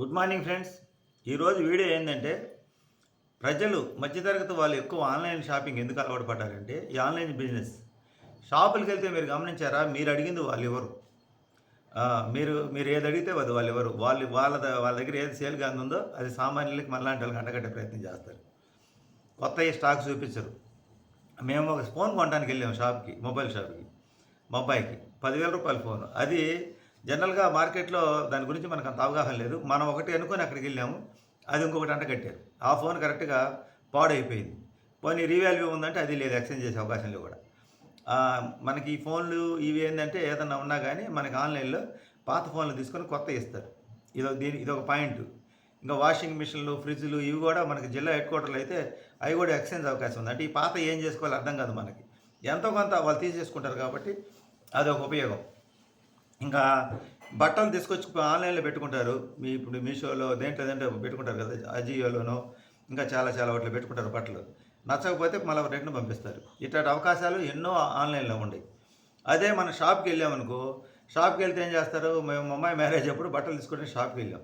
Good morning friends. ఈరోజు video ఏంటంటే ప్రజలు మధ్యతరగతి వాళ్ళు ఎక్కువ ఆన్లైన్ షాపింగ్ ఎందుకు అలవాటు పడ్డారంటే ఈ ఆన్లైన్ బిజినెస్. షాపులకు వెళ్తే మీరు గమనించారా? మీరు అడిగింది వాళ్ళు ఎవరు? మీరు మీరు ఏది అడిగితే అది వాళ్ళు ఎవరు? వాళ్ళు వాళ్ళ వాళ్ళ దగ్గర ఏది సేల్ ఉందో అది సామాన్యులకి మళ్ళాంటి వాళ్ళకి అంటగట్టే ప్రయత్నం చేస్తారు. కొత్త స్టాక్ చూపించరు. మేము ఒక ఫోన్ కొనడానికి వెళ్ళాము షాప్కి మొబైల్ షాప్కి మా అబ్బాయికి పదివేల రూపాయల ఫోన్. అది జనరల్గా మార్కెట్లో దాని గురించి మనకు అంత అవగాహన లేదు. మనం ఒకటి అనుకొని అక్కడికి వెళ్ళాము. అది ఇంకొకటి అంట కట్టారు. ఆ ఫోన్ కరెక్ట్గా పాడైపోయింది. పోనీ రీవాల్యూ ఉందంటే అది లేదు ఎక్స్చేంజ్ చేసే అవకాశం లేదు కూడా. మనకి ఈ ఫోన్లు ఇవి ఏంటంటే ఏదన్నా ఉన్నా కానీ మనకి ఆన్లైన్లో పాత ఫోన్లు తీసుకొని కొత్త ఇస్తారు. ఇదొక దీని ఇదొక పాయింట్. ఇంకా వాషింగ్ మిషన్లు ఫ్రిడ్జ్లు ఇవి కూడా మనకి జిల్లా హెడ్ క్వార్టర్లు అయితే అవి కూడా ఎక్స్చేంజ్ అవకాశం ఉంది. అంటే ఈ పాత ఏం చేసుకోవాలో అర్థం కాదు మనకి. ఎంతో కొంత వాళ్ళు తీసేసుకుంటారు కాబట్టి అది ఒక ఉపయోగం. ఇంకా బట్టలు తీసుకొచ్చి ఆన్లైన్లో పెట్టుకుంటారు. మీ ఇప్పుడు మీషోలో దేంట్లో దేంట్లో పెట్టుకుంటారు కదా అజియోలోనో ఇంకా చాలా చాలా వాటిలో పెట్టుకుంటారు బట్టలు. నచ్చకపోతే మళ్ళీ రిటర్న్ పంపిస్తారు. ఇట్లాంటి అవకాశాలు ఎన్నో ఆన్లైన్లో ఉన్నాయి అదే మన షాప్కి వెళ్ళామనుకో షాప్కి వెళ్తే ఏం చేస్తారు? మేము అమ్మాయి మ్యారేజ్ అప్పుడు బట్టలు తీసుకుంటే షాప్కి వెళ్ళాం.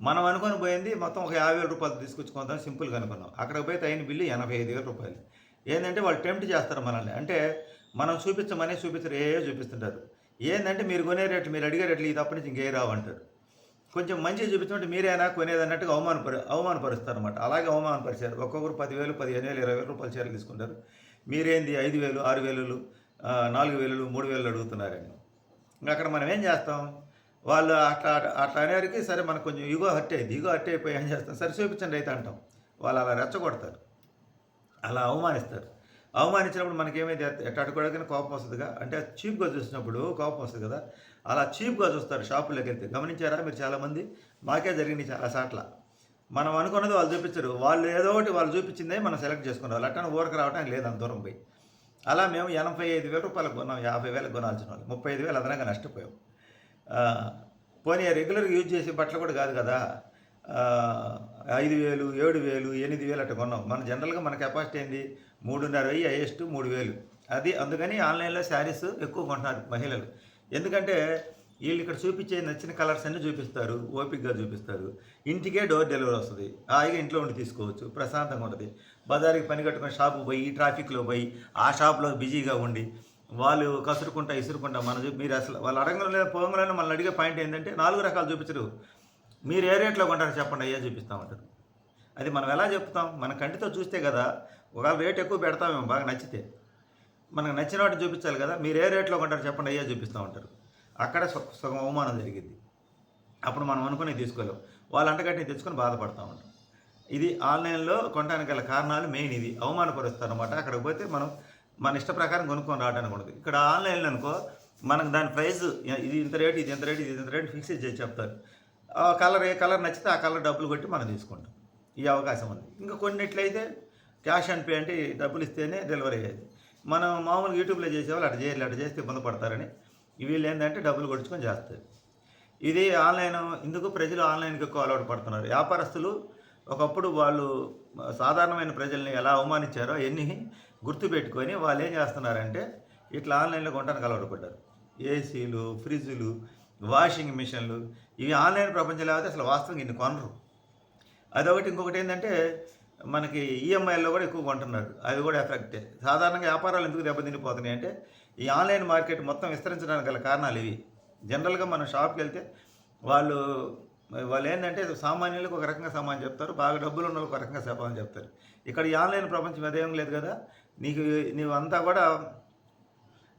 మనం అనుకొని పోయింది మొత్తం ఒక యాభై వేల రూపాయలు తీసుకొచ్చుకుందాం సింపుల్గా అనుకున్నాం. అక్కడికి పోయి తగిన బిల్లు ఎనభై ఐదు వేల రూపాయలు. ఏంటంటే వాళ్ళు టెంప్ట్ చేస్తారు మనల్ని. అంటే మనం చూపించమని చూపించరు ఏ చూపిస్తుంటారు. ఏంటంటే మీరు కొనే రేట్లు మీరు అడిగే రేట్లు ఇది తప్ప నుంచి ఇంకే రావంటారు కొంచెం మంచిగా చూపించమంటే మీరేనా కొనేది అన్నట్టుగా అవమానపరి అవమానపరుస్తారు అనమాట అలాగే అవమానపరిచారు. ఒక్కొక్కరు పదివేలు పదిహేను వేలు ఇరవై వేల రూపాయలు చీరలు తీసుకుంటారు. మీరేంది ఐదు వేలు ఆరు వేలు నాలుగు వేలు మూడు వేలు అడుగుతున్నారని. అక్కడ మనం ఏం చేస్తాం? వాళ్ళు అట్లా అట్లా అనేవారికి సరే మనకు కొంచెం ఇగో హర్ట్ అయ్యింది ఇగో హర్ట్ అయిపోయి ఏం చేస్తాం? సరే చూపించండి అయితే అంటాం. వాళ్ళు అలా రెచ్చగొడతారు. అలా అవమానిస్తారు. అవమానించినప్పుడు మనకేమైతే ఎట్ట అడుగుడగానే కోపం వస్తుందిగా? అంటే చీప్గా చూసినప్పుడు కోపం వస్తుంది కదా? అలా చీప్గా చూస్తారు షాపులోకి వెళ్తే గమనించారా మీరు చాలామంది? మాకే జరిగింది చాలా సాట్ల. మనం అనుకున్నది వాళ్ళు చూపించరు. వాళ్ళు ఏదో ఒకటి వాళ్ళు చూపించిందే మనం సెలెక్ట్ చేసుకున్నాం వాళ్ళు అట్టని ఊరకు రావడానికి లేదు అంత దూరం పోయి. అలా మేము ఎనభై ఐదు వేల రూపాయలకు కొన్నాం. యాభై వేలకు కొనాల్సిన వాళ్ళు. ముప్పై ఐదు వేలు అదనంగా నష్టపోయాం. ఆ, పోనీ రెగ్యులర్గా యూజ్ చేసే బట్టలు కూడా కాదు కదా? ఐదు వేలు ఏడు వేలు ఎనిమిది వేలు అట్లా కొన్నాం. మన జనరల్గా మన కెపాసిటీ ఏంది? మూడున్నర వెయ్యి హైయెస్ట్ మూడు వేలు. అది అందుకని ఆన్లైన్లో శారీస్ ఎక్కువ కొంటున్నారు మహిళలు. ఎందుకంటే వీళ్ళు ఇక్కడ చూపించే నచ్చిన కలర్స్ అన్నీ చూపిస్తారు ఓపిక్గా చూపిస్తారు. ఇంటికే డోర్ డెలివరీ వస్తుంది. హాయిగా ఇంట్లో ఉండి తీసుకోవచ్చు ప్రశాంతంగా ఉంటుంది. బజార్కి పని కట్టుకుని షాపు పోయి ట్రాఫిక్లో పోయి ఆ షాప్లో బిజీగా ఉండి వాళ్ళు కసురుకుంటా ఇసురుకుంటా మన మీరు అసలు వాళ్ళు అడగలేదు పోగలను మనల్ని అడిగే పాయింట్ ఏంటంటే నాలుగు రకాలు చూపించరు. మీరు ఏ రేట్లో కొంటారో చెప్పండి అయ్యా చూపిస్తామంటారు అది మనం ఎలా చెప్తాం? మన కంటితో చూస్తే కదా ఒకవేళ రేట్ ఎక్కువ పెడతామేమో బాగా నచ్చితే. మనకు నచ్చిన వాటి చూపించాలి కదా మీరు ఏ రేట్లో కొంటారో చెప్పండి అయ్యా చూపిస్తూ ఉంటారు. అక్కడ సగ- సగం అవమానం జరిగింది అప్పుడు మనం అనుకుని తీసుకోలేం. వాళ్ళు అంటగట్టి తెచ్చుకొని బాధపడతా ఉంటాం. ఇది ఆన్లైన్లో కొనడానికి గల కారణాలు మెయిన్ ఇది. అవమానపరుస్తారు అనమాట అక్కడికి పోతే మనం మన ఇష్ట ప్రకారం కొనుక్కొని రావడానికి ఉండదు. ఇక్కడ ఆన్లైన్లో అనుకో మనకు దాని ప్రైస్ ఇది ఇంత రేటు ఇది ఇంత రేటు ఇది ఇంత రేటు ఫిక్స్ చేసి చెప్తారు. ఆ కలర్ ఏ కలర్ నచ్చితే ఆ కలర్ డబ్బులు కొట్టి మనం తీసుకుంటాం. ఈ అవకాశం ఉంది. ఇంకా కొన్నిట్లయితే క్యాష్ అండ్ పే అంటే డబ్బులు ఇస్తేనే డెలివరీ అయ్యేది. మనం మామూలుగా యూట్యూబ్లో చేసేవాళ్ళు అటు చేయాలి అటు చేస్తే ఇబ్బంది పడతారని వీళ్ళు ఏంటంటే డబ్బులు కొట్టుకొని చేస్తారు. ఇది ఆన్లైన్ ఇందుకు ప్రజలు ఆన్లైన్కి ఎక్కువ అలవాటు పడుతున్నారు. వ్యాపారస్తులు ఒకప్పుడు వాళ్ళు సాధారణమైన ప్రజల్ని ఎలా అవమానించారో ఎన్ని గుర్తుపెట్టుకొని వాళ్ళు ఏం చేస్తున్నారంటే ఇట్లా ఆన్లైన్లో కొనడానికి అలవాటు పడ్డారు. ఏసీలు ఫ్రిడ్జులు వాషింగ్ మిషన్లు ఇవి ఆన్లైన్ ప్రపంచంలో అయితే అసలు వాస్తవంగా ఇన్ని కొనరు. అదొకటి ఇంకొకటి ఏంటంటే మనకి ఈఎంఐల్లో కూడా ఎక్కువ కొంటున్నారు. అది కూడా ఎఫెక్టే. సాధారణంగా వ్యాపారాలు ఎందుకు దెబ్బతినిపోతున్నాయి అంటే ఈ ఆన్లైన్ మార్కెట్ మొత్తం విస్తరించడానికి గల కారణాలు ఇవి. జనరల్గా మనం షాప్కి వెళ్తే వాళ్ళు వాళ్ళు ఏంటంటే సామాన్యులకు ఒక రకంగా సామాన్ చెప్తారు బాగా డబ్బులు ఉన్న ఒక రకంగా సామాన్ చెప్తారు. ఇక్కడ ఈ ఆన్లైన్ ప్రపంచం అదేం లేదు కదా? నీకు నీవు అంతా కూడా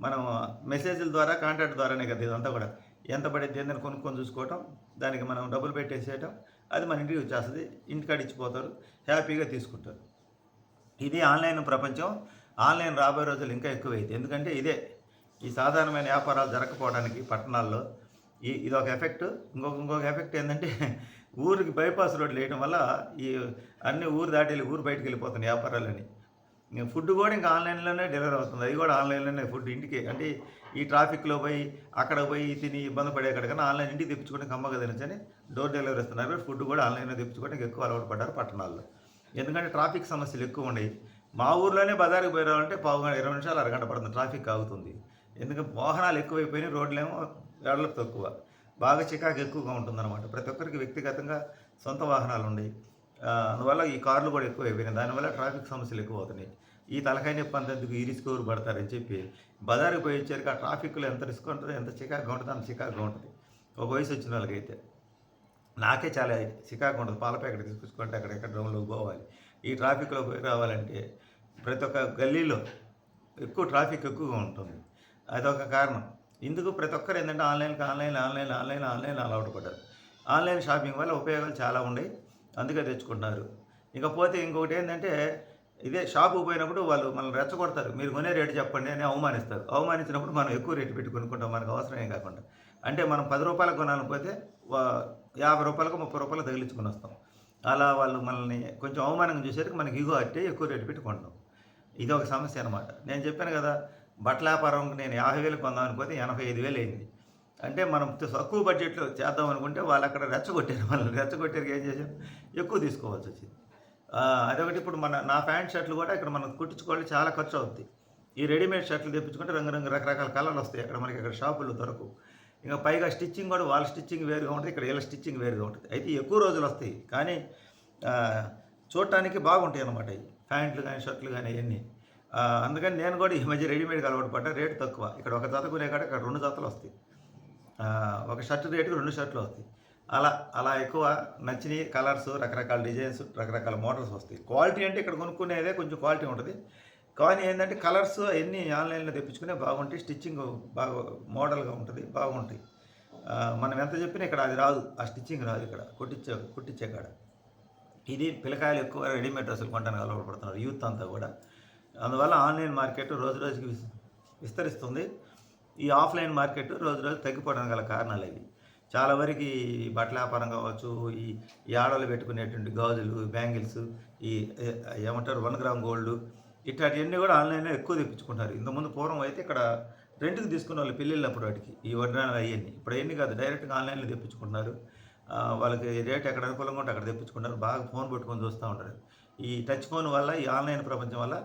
మనం మెసేజ్ల ద్వారా కాంటాక్ట్ ద్వారానే కదా ఇదంతా కూడా. ఎంత పడితే ఏందని కొనుక్కొని చూసుకోవటం దానికి మనం డబ్బులు పెట్టేసేయటం అది మన ఇంటికి వచ్చేస్తుంది. ఇంటికాడ ఇచ్చిపోతారు హ్యాపీగా తీసుకుంటారు. ఇది ఆన్లైన్ ప్రపంచం. ఆన్లైన్ రాబోయే రోజులు ఇంకా ఎక్కువైంది ఎందుకంటే ఇదే ఈ సాధారణమైన వ్యాపారాలు జరగకపోవడానికి పట్టణాల్లో ఈ ఇది ఒక ఎఫెక్ట్. ఇంకొక ఇంకొక ఎఫెక్ట్ ఏంటంటే ఊరికి బైపాస్ రోడ్లు వేయడం వల్ల ఈ అన్ని ఊరు దాటి వెళ్ళి ఊరు బయటకు వెళ్ళిపోతున్నాయి వ్యాపారాలని ఫుడ్ కూడా ఇంకా ఆన్లైన్లోనే డెలివరీ అవుతుంది. అది కూడా ఆన్లైన్లోనే ఫుడ్ ఇంటికి. అంటే ఈ ట్రాఫిక్లో పోయి అక్కడ పోయి తిని ఇబ్బంది పడే కన్నా ఆన్లైన్ ఇంటికి తెప్పించుకోవడానికి కమ్మగా తినచ్చని డోర్ డెలివరీ ఇస్తున్నారు. ఫుడ్ కూడా ఆన్లైన్లో తెప్పించుకోవడానికి ఎక్కువ అలవాటు పడ్డారు పట్టణాల్లో. ఎందుకంటే ట్రాఫిక్ సమస్యలు ఎక్కువ ఉన్నాయి. మా ఊర్లోనే బజార్కి రావాలంటే పావు గంట ఇరవై నిమిషాలు అరగంట పడుతుంది ట్రాఫిక్ ఆగుతుంది. ఎందుకంటే వాహనాలు ఎక్కువైపోయినాయి రోడ్లేమో వెడలకు తక్కువ. బాగా చికాకు ఎక్కువగా ఉంటుందన్నమాట. ప్రతి ఒక్కరికి వ్యక్తిగతంగా సొంత వాహనాలు ఉన్నాయి. అందువల్ల ఈ కార్లు కూడా ఎక్కువ అయిపోయినాయి దానివల్ల ట్రాఫిక్ సమస్యలు ఎక్కువ అవుతున్నాయి. ఈ తలకాయ నొప్పి అంతెందుకు ఈ రిస్క్ ఎవరు పడతారని చెప్పి బజారుకి పోయి వచ్చేసరికి ఆ ట్రాఫిక్లో ఎంత రిస్క్ ఉంటుంది ఎంత చికాకుగా ఉంటుందో అంత చికాకుగా ఉంటుంది. ఒక వయసు వచ్చిన వాళ్ళకైతే నాకే చాలా చికాకు ఉంటుంది. పాల ప్యాకెట్ తీసుకొచ్చుకుంటే అక్కడ ఎక్కడ డ్రమ్లోకి పోవాలి. ఈ ట్రాఫిక్లో పోయి రావాలంటే ప్రతి ఒక్క గల్లీలో ఎక్కువ ట్రాఫిక్ ఎక్కువగా ఉంటుంది. అదొక కారణం. ఇందుకు ప్రతి ఒక్కరు ఏంటంటే ఆన్లైన్కి ఆన్లైన్ ఆన్లైన్ ఆన్లైన్ ఆన్లైన్ అలవాటు పడ్డారు. ఆన్లైన్ షాపింగ్ వల్ల ఉపయోగాలు చాలా ఉన్నాయి. అందుకే తెచ్చుకుంటున్నారు. ఇకపోతే ఇంకొకటి ఏంటంటే ఇదే షాపుకి పోయినప్పుడు వాళ్ళు మనల్ని రెచ్చగొడతారు. మీరు కొనే రేటు చెప్పండి అని అవమానిస్తారు. అవమానించినప్పుడు మనం ఎక్కువ రేటు పెట్టి కొనుక్కుంటాం. మనకు అవసరమే కాకుండా. అంటే మనం పది రూపాయలకు కొనాలనిపోతే వా- యాభై రూపాయలకు ముప్పై రూపాయలు తగిలించుకొని వస్తాం. అలా వాళ్ళు మనల్ని కొంచెం అవమానంగా చూసేసరికి మనకి ఇగో అట్టే ఎక్కువ రేటు పెట్టి కొంటాం ఇది ఒక సమస్య అనమాట నేను చెప్పాను కదా బట్టల వ్యాపారం నేను యాభై వేలు కొందాం అనుకోతే ఎనభై ఐదు వేలు అయింది. అంటే మనం తక్కువ బడ్జెట్లో చేద్దాం అనుకుంటే వాళ్ళు అక్కడ రెచ్చగొట్టారు. మనల్ని రెచ్చగొట్టారు ఏం చేసాం ఎక్కువ తీసుకోవాల్సి వచ్చింది. అదొకటి ఇప్పుడు మన నా ప్యాంట్ షర్ట్లు కూడా ఇక్కడ మనం కుట్టించుకోవాలి చాలా ఖర్చు అవుద్ది ఈ రెడీమేడ్ షర్ట్లు తెప్పించుకుంటే రంగురంగు రకరకాల కలర్లు వస్తాయి అక్కడ మనకి ఇక్కడ షాపులు దొరకవు ఇంకా పైగా స్టిచ్చింగ్ కూడా వాళ్ళ స్టిచ్చింగ్ వేరుగా ఉంటుంది ఇక్కడ వీళ్ళ స్టిచ్చింగ్ వేరుగా ఉంటుంది. అయితే ఎక్కువ రోజులు వస్తాయి కానీ చూడటానికి బాగుంటాయి అన్నమాట ఇవి ప్యాంట్లు కానీ షర్ట్లు కానీ అవన్నీ. అందుకని నేను కూడా ఈ మధ్య రెడీమేడ్కి అలవాటు పడ్డా రేటు తక్కువ. ఇక్కడ ఒక జత కొనే కాడ ఇక్కడ రెండు జతలు వస్తాయి. ఒక షర్ట్ రేటుకి రెండు షర్ట్లు వస్తాయి. అలా అలా ఎక్కువ నచ్చినవి కలర్స్ రకరకాల డిజైన్స్ రకరకాల మోడల్స్ వస్తాయి. క్వాలిటీ అంటే ఇక్కడ కొనుక్కునేదే కొంచెం క్వాలిటీ ఉంటుంది. కానీ ఏంటంటే కలర్స్ అన్నీ ఆన్లైన్లో తెప్పించుకునే బాగుంటాయి స్టిచ్చింగ్ బాగా మోడల్గా ఉంటుంది బాగుంటాయి. మనం ఎంత చెప్పినా ఇక్కడ అది రాదు. ఆ స్టిచ్చింగ్ రాదు ఇక్కడ. కుట్టించే కుట్టించే కాడ. ఇది పిల్లకాయలు ఎక్కువ రెడీమేడ్ డ్రెస్సులు కొంటానికి అలవాటుపడుతున్నారు యూత్ అంతా కూడా. అందువల్ల ఆన్లైన్ మార్కెట్ రోజు రోజుకి విస్తరిస్తుంది. ఈ ఆఫ్లైన్ మార్కెట్ రోజు రోజు తగ్గిపోవడానికి గల కారణాలు ఇవి. చాలా వరకు ఈ బట్టల వ్యాపారం కావచ్చు ఈ ఈ ఆడలు పెట్టుకునేటువంటి గాజులు బ్యాంగిల్స్ ఈ ఏమంటారు వన్ గ్రామ్ గోల్డ్ ఇట్లాంటివన్నీ కూడా ఆన్లైన్లో ఎక్కువ తెప్పించుకుంటారు ఇంతకుముందు పూర్వం అయితే ఇక్కడ రెంట్కి తీసుకునే వాళ్ళు పెళ్ళిళ్ళప్పుడు వాటికి ఈ వడ్రాలు అవన్నీ. ఇప్పుడు అవన్నీ కాదు డైరెక్ట్గా ఆన్లైన్లో తెప్పించుకుంటున్నారు. వాళ్ళకి రేట్ ఎక్కడ అనుకూలంగా ఉంటే అక్కడ తెప్పించుకుంటారు బాగా ఫోన్ పెట్టుకొని చూస్తూ ఉంటారు. ఈ టచ్ ఫోన్ వల్ల ఈ ఆన్లైన్ ప్రపంచం వల్ల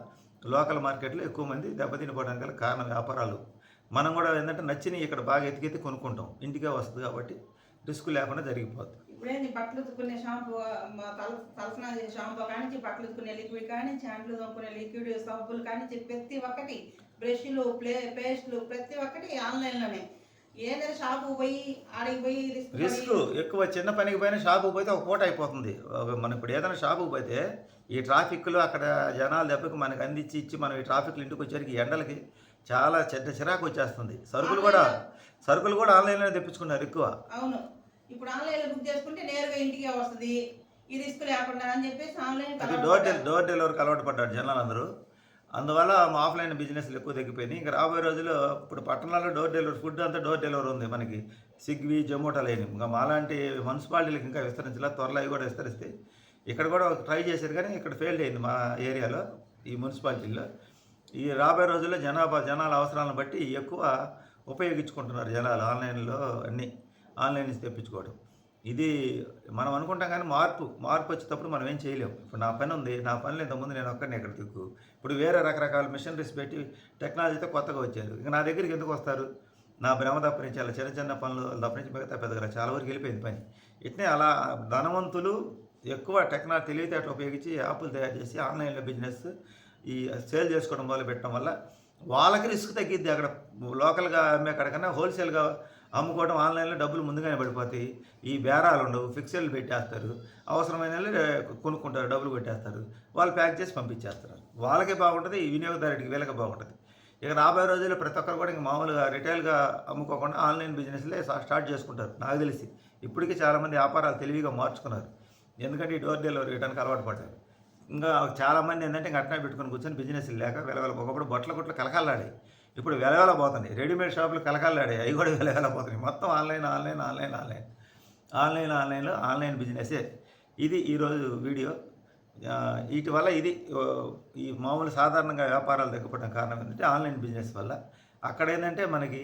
లోకల్ మార్కెట్లో ఎక్కువ మంది దెబ్బతినిపోవడానికి గల కారణం వ్యాపారాలు. మనం కూడా ఏంటంటే నచ్చినవి ఇక్కడ బాగా ఎతికెత్తి కొనుక్కుంటాం. ఇంటికే వస్తుంది కాబట్టి రిస్క్ లేకుండా జరిగిపోతుంది ఇప్పుడేంది? బట్టలు ఉతుక్కునే షాంపూ తల చేసే షాంపూ కానించి బట్టలు ఉతుక్కునే లిక్విడ్ కానించి హ్యాండ్లు తోముకునే లిక్విడ్ సబ్బులు కానించి ప్రతి ఒక్కటి బ్రష్లు ప్లే పేస్ట్లు ప్రతి ఒక్కటి ఆన్లైన్లోనే. ఏదైనా షాపుకి పోయి ఆడికి పోయి రిస్క్ ఎక్కువ చిన్న పనికి పోయినా షాపుకి పోతే ఒక పూట అయిపోతుంది. మనం ఇప్పుడు ఏదైనా షాపుకి పోతే ఈ ట్రాఫిక్లో అక్కడ జనాల దెబ్బకి మనకి అందించి ఇచ్చి మనం ఈ ట్రాఫిక్లు ఇంటికి వచ్చేసరికి ఎండలకి చాలా చెడ్డ చిరాకు వచ్చేస్తుంది. సరుకులు కూడా సరుకులు కూడా ఆన్లైన్లోనే తెప్పించుకున్నారు ఎక్కువ. అవును. ఇప్పుడు ఆన్లైన్లో బుక్ చేసుకుంటే నేరుగా ఇంటికే వస్తుంది. ఈ రిస్క్ లేకుండా అని చెప్పేసి ఆన్లైన్ అది డోర్ డెల్ డోర్ డెలివరీకి అలవాటు పడ్డారు జనాలు అందరూ అందువల్ల మా ఆఫ్లైన్ బిజినెస్లు ఎక్కువ తగ్గిపోయినాయి. ఇంకా రాబోయే రోజుల్లో ఇప్పుడు పట్టణాల్లో డోర్ డెలివరీ ఫుడ్ అంతా డోర్ డెలివరీ ఉంది మనకి. స్విగ్గీ జొమాటో లేని. ఇంకా మాలాంటి మున్సిపాలిటీలకు ఇంకా విస్తరించలా త్వరలో అవి కూడా విస్తరిస్తాయి ఇక్కడ కూడా ఒక ట్రై చేశారు కానీ ఇక్కడ ఫెయిల్డ్ అయింది మా ఏరియాలో ఈ మున్సిపాలిటీలో ఈ రాబోయే రోజుల్లో జనాభా జనాల అవసరాలను బట్టి ఎక్కువ ఉపయోగించుకుంటున్నారు జనాలు ఆన్లైన్లో అన్నీ. ఆన్లైన్ నుంచి తెప్పించుకోవడం ఇది మనం అనుకుంటాం కానీ మార్పు మార్పు వచ్చేటప్పుడు మనం ఏం చేయలేము ఇప్పుడు నా పని ఉంది నా పనులు ఇంతకుముందు నేను ఒక్కడిని ఎక్కడ దిక్కు. ఇప్పుడు వేరే రకరకాల మిషనరీస్ పెట్టి టెక్నాలజీతో కొత్తగా వచ్చారు. ఇంకా నా దగ్గరికి ఎందుకు వస్తారు? నా భ్రమ తప్పనించి అలా చిన్న చిన్న పనులు తప్పనించి మిగతా పెద్దగా చాలా వరకు వెళ్ళిపోయింది పని. ఇట్నే అలా ధనవంతులు ఎక్కువ టెక్నాలజీ తెలివితేటలు ఉపయోగించి యాప్లు తయారు చేసి ఆన్లైన్లో బిజినెస్ ఈ సేల్ చేసుకోవడం మొదలు పెట్టడం వల్ల వాళ్ళకి రిస్క్ తగ్గిద్ది. అక్కడ లోకల్గా అమ్మే కాడకన్నా హోల్సేల్గా అమ్ముకోవడం ఆన్లైన్లో డబ్బులు ముందుగానే పడిపోతాయి. ఈ బేరాలు ఉండవు. ఫిక్సెల్ పెట్టేస్తారు. అవసరమైన కొనుక్కుంటారు. డబ్బులు పెట్టేస్తారు వాళ్ళు ప్యాక్ చేసి పంపించేస్తారు. వాళ్ళకే బాగుంటుంది. ఈ వినియోగదారుడికి వీళ్ళకి బాగుంటుంది. ఇక రాబోయే రోజుల్లో ప్రతి ఒక్కరు కూడా ఇంక మామూలుగా రిటైల్గా అమ్ముకోకుండా ఆన్లైన్ బిజినెస్లే స్టార్ట్ చేసుకుంటారు. నాకు తెలిసి ఇప్పటికీ చాలామంది వ్యాపారాలు తెలివిగా మార్చుకున్నారు. ఎందుకంటే ఈ డోర్ డెలివరీ ఇవ్వడానికి అలవాటు పడ్డారు. ఇంకా చాలామంది ఏంటంటే ఇంకా అట్నే పెట్టుకొని కూర్చొని బిజినెస్ లేక వెలవెల ఒకప్పుడు బొట్ల గుట్లు కలకాలాడాయి ఇప్పుడు వెలవెల పోతున్నాయి. రెడీమేడ్ షాపులు కలకాలాడాయి అవి కూడా వెలవెల పోతున్నాయి. మొత్తం online online online online. Online ఆన్లైన్లో ఆన్లైన్ బిజినెసే ఇది ఈరోజు వీడియో. వీటి వల్ల ఇది ఈ మామూలు సాధారణంగా వ్యాపారాలు తగ్గిపోవడం కారణం ఏంటంటే ఆన్లైన్ బిజినెస్ వల్ల. అక్కడ ఏంటంటే మనకి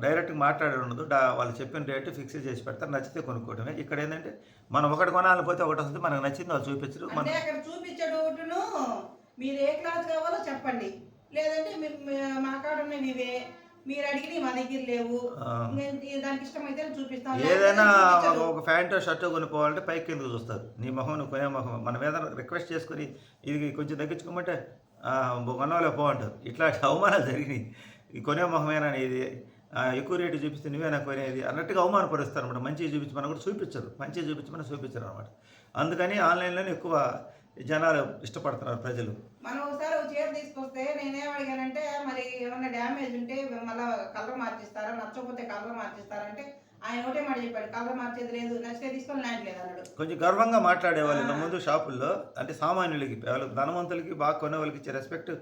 డైరెక్ట్గా మాట్లాడే ఉండదు. వాళ్ళు చెప్పిన రేటు ఫిక్స్ చేసి పెడతారు. నచ్చితే కొనుక్కోవడమే. ఇక్కడ ఏంటంటే మనం ఒకటి కొనాలని పోతే ఒకటి వస్తుంది. మనకు నచ్చింది వాళ్ళు చూపించరు. మన అక్కడ చూపించడును మీరు ఏ క్లాత్ కావాలో చెప్పండి. లేదంటే మీ- కాడ ఉన్నవి ఇవే మీరు అడిగి మా దగ్గర లేవు. దానికి ఇష్టమైతే చూపిస్తాం ఏదైనా ఒక ప్యాంటు షర్టు కొనుక్కోవాలంటే పైకి కిందకు చూస్తారు? నీ మొహం నువ్వు కొనే మొహం. మన మీద రిక్వెస్ట్ చేసుకుని ఇది కొంచెం తగ్గించుకోమంటే కొనవాలే పో అంటారు. ఇట్లాంటి అవమానాలు జరిగినాయి. ఈ కొనే మొహమేనా ఇది ఎక్కువ రేటు చూపిస్తే నువ్వేనా కొనేది అన్నట్టుగా అవమానపరుస్తారు అనమాట మంచిగా చూపించమని కూడా చూపించరు. మంచిగా చూపించమని చూపించరు అనమాట అందుకని ఆన్లైన్లోనే ఎక్కువ జనాలు ఇష్టపడుతున్నారు ప్రజలు. మనం ఒకసారి ఒక చీర తీసుకొస్తే నేనేం అడిగానంటే మరి ఏమన్నా డ్యామేజ్ ఉంటే మళ్ళీ కలర్ మార్చిస్తారా? నచ్చకపోతే కలర్ మార్చిస్తారా అంటే ఆయన ఒకటే మాట చెప్పాడు కలర్ మార్చేది లేదు నచ్చితే తీసుకొని ల్యాండ్ లేదు అన్నాడు. కొంచెం గర్వంగా మాట్లాడేవాళ్ళు ముందు షాపుల్లో. అంటే సామాన్యులకి ధనవంతులకి బాగా కొనే వాళ్ళకి ఇచ్చే రెస్పెక్ట్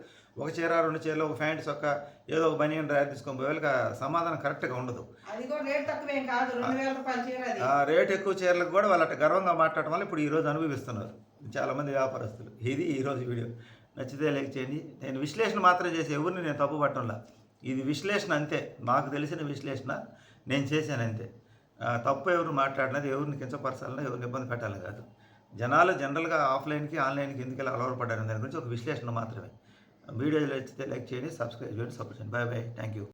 ఒక చీర రెండు చీరలు ఒక ప్యాంట్ చొక్క ఏదో ఒక బనియన్ డ్రైవర్ తీసుకొని పోయే వాళ్ళకి సమాధానం కరెక్ట్గా ఉండదు. అది కూడా రేట్ తక్కువేం కాదు రెండు వేల రూపాయల చీర అది. ఆ రేట్ ఎక్కువ చీరలకు కూడా వాళ్ళు అట్లా గర్వంగా మాట్లాడటం వల్ల ఇప్పుడు ఈరోజు అనుభవిస్తున్నారు. చాలామంది వ్యాపారస్తులు. ఇది ఈరోజు వీడియో. నచ్చితే లైక్ చేయండి. నేను విశ్లేషణ మాత్రం చేసి ఎవరిని నేను తప్పు పట్టడంలా ఇది విశ్లేషణ అంతే. నాకు తెలిసిన విశ్లేషణ నేను చేశాను అంతే. తప్పు ఎవరు మాట్లాడినది ఎవరిని కించపరచాలన్నా ఎవరిని ఇబ్బంది పెట్టాలి కాదు. జనాలు జనరల్గా ఆఫ్లైన్కి ఆన్లైన్కి ఎందుకు ఇలా అలవాటు పడ్డారు దాని గురించి ఒక విశ్లేషణ మాత్రమే. వీడియో నచ్చితే లైక్ చేయండి సబ్స్క్రైబ్ చేయండి సపోర్ట్ చేయండి. Bye bye thank you